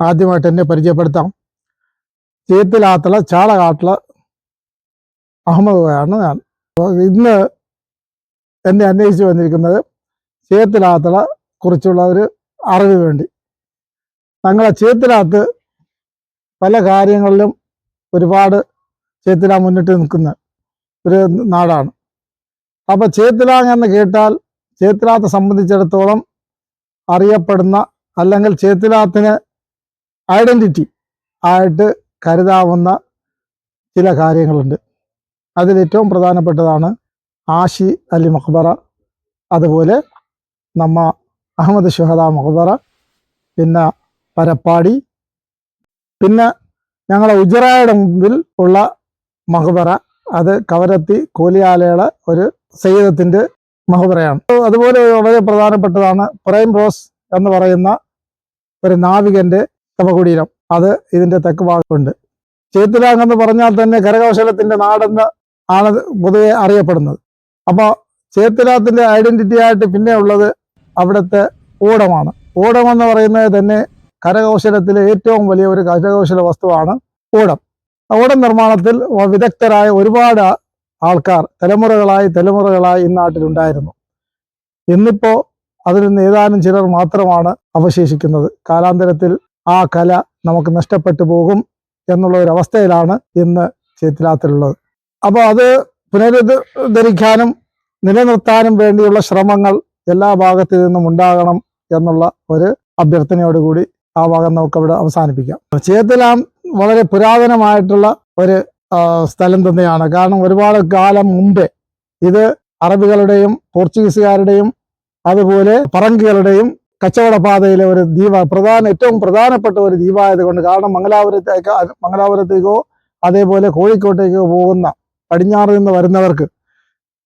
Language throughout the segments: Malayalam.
ആദ്യമായിട്ട് എന്നെ പരിചയപ്പെടുത്താം. ചേത്തിലാത്തള അഹമ്മദ് ആണ് ഞാൻ. ഇന്ന് എന്നെ അന്വേഷിച്ച് വന്നിരിക്കുന്നത് ചേത്തിലാത്തള കുറിച്ചുള്ള ഒരു അറിവ് വേണ്ടി. ഞങ്ങളെ ചേത്തിലാത്ത് പല കാര്യങ്ങളിലും ഒരുപാട് ചേത്തില മുന്നിട്ട് നിൽക്കുന്ന ഒരു നാടാണ്. അപ്പോൾ ചേത്തിലാങ് എന്ന് കേട്ടാൽ ചേത്തിലാത്തെ സംബന്ധിച്ചിടത്തോളം അറിയപ്പെടുന്ന അല്ലെങ്കിൽ ചേത്തിലാത്തിന് ഐഡന്റിറ്റി ആയിട്ട് കരുതാവുന്ന ചില കാര്യങ്ങളുണ്ട്. അതിലേറ്റവും പ്രധാനപ്പെട്ടതാണ് ആഷി അലി മഖ്ബറ അതുപോലെ നമ്മ അഹമ്മദ് ഷുഹദ മഖ്ബറ പിന്നെ പരപ്പാടി പിന്നെ ഞങ്ങളെ ഉജറായുടെ മുമ്പിൽ ഉള്ള മഖ്ബറ അത് കവരത്തി കോലിയാലയുടെ ഒരു സയ്യിദത്തിന്റെ മഹബറയാണ് അതുപോലെ വളരെ പ്രധാനപ്പെട്ടതാണ് പ്രൈം റോസ് എന്ന് പറയുന്ന ഒരു നാവികന്റെ തപകുടീരം അത് ഇതിന്റെ തെക്ക് ഭാഗത്തുണ്ട്. ചേത്തിലാങ് എന്ന് പറഞ്ഞാൽ തന്നെ കരകൗശലത്തിന്റെ നാടെന്ന് ആണ് പൊതുവെ അറിയപ്പെടുന്നത്. അപ്പോൾ ചേത്തിലാത്തിന്റെ ഐഡന്റിറ്റി ആയിട്ട് പിന്നെ ഉള്ളത് അവിടുത്തെ ഓടമാണ്. ഓടം എന്ന് പറയുന്നത് തന്നെ കരകൗശലത്തിലെ ഏറ്റവും വലിയ ഒരു കരകൗശല വസ്തുവാണ് ഓടം. ഓടം നിർമ്മാണത്തിൽ വിദഗ്ധരായ ഒരുപാട് ആൾക്കാർ തലമുറകളായി തലമുറകളായി ഈ നാട്ടിലുണ്ടായിരുന്നു. ഇന്നിപ്പോ അതിൽ നിന്ന് ഏതാനും ചിലർ മാത്രമാണ് അവശേഷിക്കുന്നത്. കാലാന്തരത്തിൽ ആ കല നമുക്ക് നഷ്ടപ്പെട്ടു പോകും എന്നുള്ള ഒരു അവസ്ഥയിലാണ് ഇന്ന് ചേത്തിലാത്തിലുള്ളത്. അപ്പോൾ അത് പുനരുദ്ധരിക്കാനും നിലനിർത്താനും വേണ്ടിയുള്ള ശ്രമങ്ങൾ എല്ലാ ഭാഗത്തു നിന്നും ഉണ്ടാകണം എന്നുള്ള ഒരു അഭ്യർത്ഥനയോടുകൂടി ആ ഭാഗം നമുക്ക് അവിടെ അവസാനിപ്പിക്കാം. ചേത്തിലാം വളരെ പുരാതനമായിട്ടുള്ള ഒരു സ്ഥലം തന്നെയാണ്. കാരണം ഒരുപാട് കാലം മുമ്പേ ഇത് അറബികളുടെയും പോർച്ചുഗീസുകാരുടെയും അതുപോലെ പറങ്കികളുടെയും കച്ചവട പാതയിലെ ഒരു ദ്വീപ പ്രധാന ഏറ്റവും പ്രധാനപ്പെട്ട ഒരു ദ്വീപായത് കൊണ്ട് കാരണം മംഗലാപുരത്തേക്ക് മംഗലാപുരത്തേക്കോ അതേപോലെ കോഴിക്കോട്ടേക്കോ പോകുന്ന പടിഞ്ഞാറ് നിന്ന് വരുന്നവർക്ക്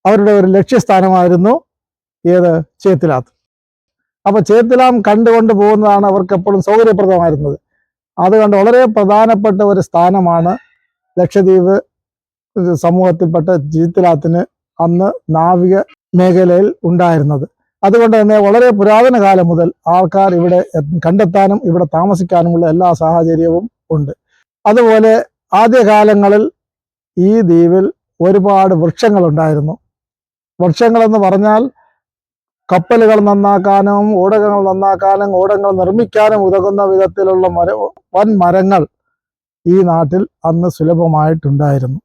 അവരുടെ ഒരു ലക്ഷ്യസ്ഥാനമായിരുന്നു ഏത്? ചേത്തിലാത്ത്. അപ്പൊ ചേത്തിലാം കണ്ടുകൊണ്ട് പോകുന്നതാണ് അവർക്ക് എപ്പോഴും സൗകര്യപ്രദമായിരുന്നത്. അതുകൊണ്ട് വളരെ പ്രധാനപ്പെട്ട ഒരു സ്ഥാനമാണ് ലക്ഷദ്വീപ് സമൂഹത്തിൽപ്പെട്ട ജീത്തിലാത്തിന് അന്ന് നാവിക മേഖലയിൽ ഉണ്ടായിരുന്നത്. അതുകൊണ്ട് തന്നെ വളരെ പുരാതന കാലം മുതൽ ആൾക്കാർ ഇവിടെ കണ്ടെത്താനും ഇവിടെ താമസിക്കാനുമുള്ള എല്ലാ സാഹചര്യവും ഉണ്ട്. അതുപോലെ ആദ്യകാലങ്ങളിൽ ഈ ദ്വീപിൽ ഒരുപാട് വൃക്ഷങ്ങളുണ്ടായിരുന്നു. വൃക്ഷങ്ങളെന്ന് പറഞ്ഞാൽ കപ്പലുകൾ നന്നാക്കാനും ഓടകങ്ങൾ നന്നാക്കാനും ഓടങ്ങൾ നിർമ്മിക്കാനും ഉതകുന്ന വിധത്തിലുള്ള മര വൻ മരങ്ങൾ ഈ നാട്ടിൽ അന്ന് സുലഭമായിട്ടുണ്ടായിരുന്നു.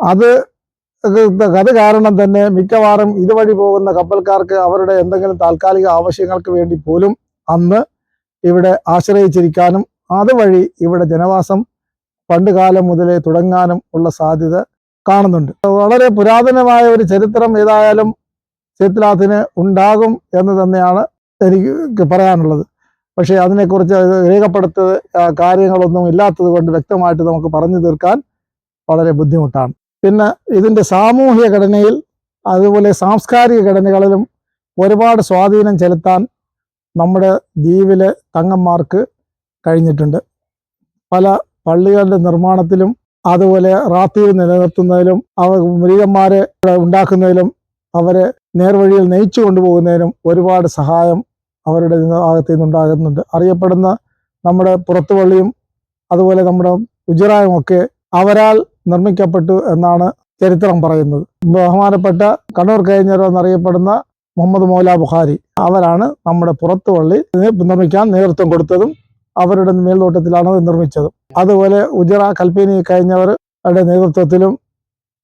അത് അത് കാരണം തന്നെ മിക്കവാറും ഇതുവഴി പോകുന്ന കപ്പൽക്കാർക്ക് അവരുടെ എന്തെങ്കിലും താൽക്കാലിക ആവശ്യങ്ങൾക്ക് വേണ്ടി പോലും അന്ന് ഇവിടെ ആശ്രയിച്ചിരിക്കാനും അതുവഴി ഇവിടെ ജനവാസം പണ്ട് കാലം മുതലേ തുടങ്ങാനും ഉള്ള സാധ്യത കാണുന്നുണ്ട്. വളരെ പുരാതനമായ ഒരു ചരിത്രം ഏതായാലും ചേത്തിലാത്തിന് ഉണ്ടാകും എന്ന് തന്നെയാണ് എനിക്ക് പറയാനുള്ളത്. പക്ഷേ അതിനെക്കുറിച്ച് രേഖപ്പെടുത്ത കാര്യങ്ങളൊന്നും ഇല്ലാത്തത് കൊണ്ട് വ്യക്തമായിട്ട് നമുക്ക് പറഞ്ഞു തീർക്കാൻ വളരെ ബുദ്ധിമുട്ടാണ്. പിന്നെ ഇതിന്റെ സാമൂഹിക ഘടനയിൽ അതുപോലെ സാംസ്കാരിക ഘടനകളിലും ഒരുപാട് സ്വാധീനം ചെലുത്താൻ നമ്മുടെ ദ്വീപിലെ തങ്ങന്മാർക്ക് കഴിഞ്ഞിട്ടുണ്ട്. പല പള്ളികളുടെ നിർമ്മാണത്തിലും അതുപോലെ റാത്തീവ് നിലനിർത്തുന്നതിലും അവർ മൃഗന്മാരെ ഉണ്ടാക്കുന്നതിലും അവരെ നേർവഴിയിൽ നയിച്ചു കൊണ്ടുപോകുന്നതിനും ഒരുപാട് സഹായം അവരുടെ ഭാഗത്തു നിന്നുണ്ടാകുന്നുണ്ട് അറിയപ്പെടുന്ന നമ്മുടെ പുറത്തുപള്ളിയും അതുപോലെ നമ്മുടെ ഉജറായും ഒക്കെ അവരാൽ നിർമ്മിക്കപ്പെട്ടു എന്നാണ് ചരിത്രം പറയുന്നത്. ബഹുമാനപ്പെട്ട കണ്ണൂർ കഴിഞ്ഞർ എന്നറിയപ്പെടുന്ന മുഹമ്മദ് മൗല ബുഖാരി അവരാണ് നമ്മുടെ പുറത്തുപള്ളി നിർമ്മിക്കാൻ നേതൃത്വം കൊടുത്തതും അവരുടെ മേൽനോട്ടത്തിലാണ് നിർമ്മിച്ചതും. അതുപോലെ ഉജറ കൽപ്പീനി കഴിഞ്ഞവരുടെ നേതൃത്വത്തിലും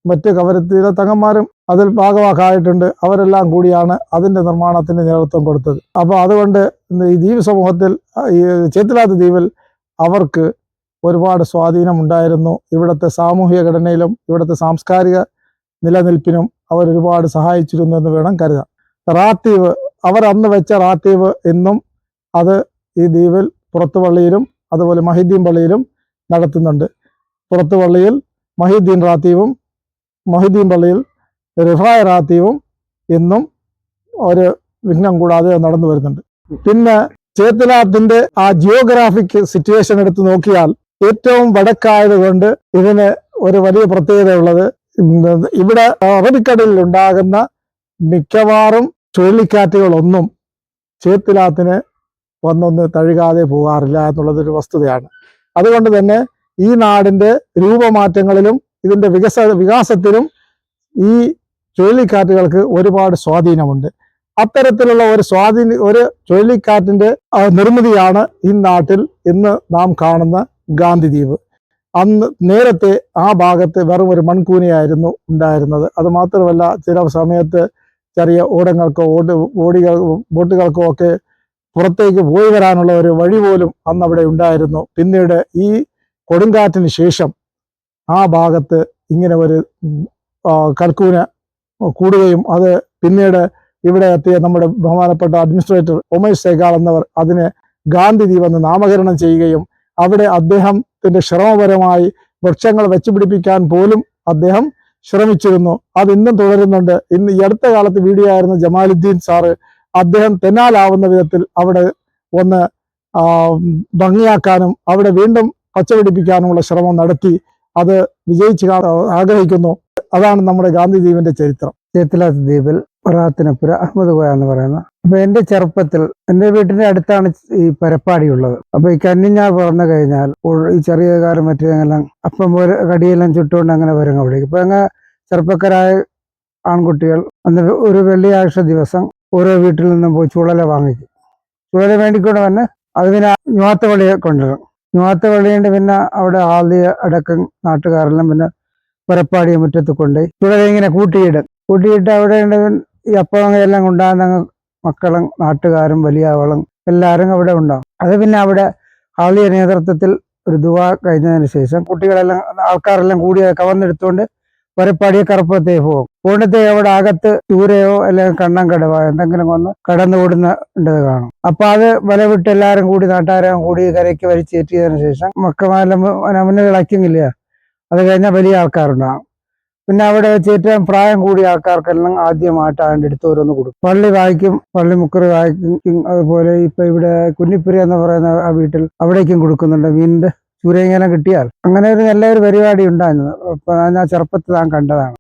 മറ്റ് കവരത്തിയിലെ തങ്ങന്മാരും അതിൽ ഭാഗവാക്കായിട്ടുണ്ട്. അവരെല്ലാം കൂടിയാണ് അതിന്റെ നിർമ്മാണത്തിന് നേതൃത്വം കൊടുത്തത്. അപ്പോൾ അതുകൊണ്ട് ഈ ദ്വീപ് സമൂഹത്തിൽ ഈ ചേത്തിലാത്ത ദ്വീപിൽ അവർക്ക് ഒരുപാട് സ്വാധീനം ഉണ്ടായിരുന്നു ഇവിടുത്തെ സാമൂഹിക ഘടനയിലും ഇവിടുത്തെ സാംസ്കാരിക നിലനിൽപ്പിനും അവർ ഒരുപാട് സഹായിച്ചിരുന്നു എന്ന് വേണം കരുതാം റാത്തീവ് അവർ അന്ന് വെച്ച റാത്തീവ് എന്നും അത് ഈ ദ്വീപിൽ പുറത്തുപള്ളിയിലും അതുപോലെ മഹിദ്ദീൻ പള്ളിയിലും നടത്തുന്നുണ്ട്. പുറത്തുപള്ളിയിൽ മഹിദ്ദീൻ റാത്തീവും മൊഹിദ്ദീൻ പള്ളിയിൽ റിഫായ റാത്തീവും ഇന്നും ഒരു വിഘ്നം കൂടാതെ നടന്നു വരുന്നുണ്ട്. പിന്നെ ചേത്തലാത്തിന്റെ ആ ജിയോഗ്രാഫിക് സിറ്റുവേഷൻ എടുത്ത് നോക്കിയാൽ ഏറ്റവും വടക്കായതുകൊണ്ട് ഇതിന് ഒരു വലിയ പ്രത്യേകതയുള്ളത് ഇവിടെ അറബിക്കടലിൽ ഉണ്ടാകുന്ന മിക്കവാറും ചുഴലിക്കാറ്റുകളൊന്നും ചേത്തിലാത്തിന് വന്നൊന്ന് തഴുകാതെ പോകാറില്ല എന്നുള്ളതൊരു വസ്തുതയാണ്. അതുകൊണ്ട് തന്നെ ഈ നാടിന്റെ രൂപമാറ്റങ്ങളിലും ഇതിന്റെ വികസ വികാസത്തിലും ഈ ചുഴലിക്കാറ്റുകൾക്ക് ഒരുപാട് സ്വാധീനമുണ്ട്. അത്തരത്തിലുള്ള ഒരു സ്വാധീന ഒരു ചുഴലിക്കാറ്റിന്റെ നിർമ്മിതിയാണ് ഈ നാട്ടിൽ ഇന്ന് നാം കാണുന്ന ഗാന്ധി ദ്വീപ് അന്ന് നേരത്തെ ആ ഭാഗത്ത് വെറും ഒരു മൺകൂനയായിരുന്നു ഉണ്ടായിരുന്നത്. അത് മാത്രമല്ല ചില സമയത്ത് ചെറിയ ഓടങ്ങൾക്കോ ഓട് ഓടികൾ ബോട്ടുകൾക്കോ ഒക്കെ പുറത്തേക്ക് പോയി വരാനുള്ള ഒരു വഴി പോലും അന്ന് അവിടെ ഉണ്ടായിരുന്നു. പിന്നീട് ഈ കൊടുങ്കാറ്റിന് ശേഷം ആ ഭാഗത്ത് ഇങ്ങനെ ഒരു കൽക്കൂന കൂടുകയും അത് പിന്നീട് ഇവിടെ എത്തിയ നമ്മുടെ ബഹുമാനപ്പെട്ട അഡ്മിനിസ്ട്രേറ്റർ ഉമേഷ് സേഗാൾ എന്നവർ അതിനെ ഗാന്ധി ദ്വീപ് എന്ന് നാമകരണം ചെയ്യുകയും അവിടെ അദ്ദേഹത്തിന്റെ ശ്രമപരമായി വൃക്ഷങ്ങൾ വെച്ചുപിടിപ്പിക്കാൻ പോലും അദ്ദേഹം ശ്രമിച്ചിരുന്നു. അത് ഇന്നും തുടരുന്നുണ്ട്. ഇന്ന് ഈ അടുത്ത കാലത്ത് വീഡിയോ ആയിരുന്ന ജമാലുദ്ദീൻ സാറ് അദ്ദേഹം തെന്നാലാവുന്ന വിധത്തിൽ അവിടെ ഒന്ന് ഭംഗിയാക്കാനും അവിടെ വീണ്ടും പച്ചപിടിപ്പിക്കാനുമുള്ള ശ്രമം നടത്തി അത് വിജയിച്ച് ആഗ്രഹിക്കുന്നു. അതാണ് നമ്മുടെ ഗാന്ധി ദ്വീപിന്റെ ചരിത്രം. ചേത്തിലാത്ത് ദ്വീപിൽ പറാത്തിനപ്പുര അഹമ്മദ് കോയ എന്ന് പറയുന്ന അപ്പൊ എന്റെ ചെറുപ്പത്തിൽ എന്റെ വീട്ടിന്റെ അടുത്താണ് ഈ പരപ്പാടി ഉള്ളത്. അപ്പൊ ഈ കന്നിഞ്ഞാർ പറന്നു കഴിഞ്ഞാൽ ഈ ചെറിയ കാലം മറ്റേതെല്ലാം അപ്പം പോലെ കടിയെല്ലാം ചുട്ടുകൊണ്ട് അങ്ങനെ വരും അവിടേക്ക്. ഇപ്പൊ അങ്ങ് ചെറുപ്പക്കാരായ ആൺകുട്ടികൾ അന്ന് ഒരു വെള്ളിയാഴ്ച ദിവസം ഓരോ വീട്ടിൽ നിന്നും പോയി ചുളല വാങ്ങിക്കും. ചുളല വേണ്ടിക്കൊണ്ട് വന്ന് അതിനെ പിന്നെ ഞുവാത്തവള്ളിയെ കൊണ്ടുവരും വെള്ളിയുണ്ട് പിന്നെ അവിടെ ആദ്യ അടക്കം നാട്ടുകാരെല്ലാം പിന്നെ പുരപ്പാടി മുറ്റത്ത് കൊണ്ട് ഇവിടെ ഇങ്ങനെ കൂട്ടിയിടും. കൂട്ടിയിട്ട് അവിടെ ഉണ്ട് ഈ അപ്പവങ്ങയെല്ലാം കൊണ്ടാകുന്ന മക്കളും നാട്ടുകാരും വലിയ ആളും എല്ലാവരും അവിടെ ഉണ്ടാവും. അത് പിന്നെ അവിടെ ആളിയ നേതൃത്വത്തിൽ ഒരു ദുവ കഴിഞ്ഞതിന് ശേഷം കുട്ടികളെല്ലാം ആൾക്കാരെല്ലാം കൂടി കവർന്നെടുത്തുകൊണ്ട് വരപ്പാടിയെ കറുപ്പത്തേക്ക് പോകും. പോകുന്നത്തെ അവിടെ അകത്ത് ചൂരയോ അല്ലെങ്കിൽ കണ്ണം കടവോ എന്തെങ്കിലും ഒന്ന് കടന്നു ഓടുന്നത് കാണും. അപ്പൊ അത് വല വിട്ട് എല്ലാവരും കൂടി നാട്ടുകാരും കൂടി കരയ്ക്ക് വലിച്ചേറ്റിയതിനു ശേഷം മക്കമാരെല്ലാം മുന്നിൽ ഇളക്കുന്നില്ല അത് കഴിഞ്ഞാൽ വലിയ ആൾക്കാരുണ്ടാകും പിന്നെ അവിടെ വെച്ച് ഏറ്റവും പ്രായം കൂടിയ ആൾക്കാർക്കെല്ലാം ആദ്യമായിട്ട് അതിന്റെ അടുത്ത് ഓരോന്ന് കൊടുക്കും. പള്ളി വായിക്കും പള്ളി മുക്കറ് വായിക്കും അതുപോലെ ഇപ്പൊ ഇവിടെ കുഞ്ഞിപ്പുരി എന്ന് പറയുന്ന ആ വീട്ടിൽ അവിടേക്കും കൊടുക്കുന്നുണ്ട് മീനിന്റെ ചൂരയിങ്ങനെ കിട്ടിയാൽ. അങ്ങനെ ഒരു നല്ലൊരു പരിപാടി ഉണ്ടായിരുന്നു. അപ്പൊ ഞാൻ ചെറുപ്പത്തിൽ ഞാൻ കണ്ടതാണ്.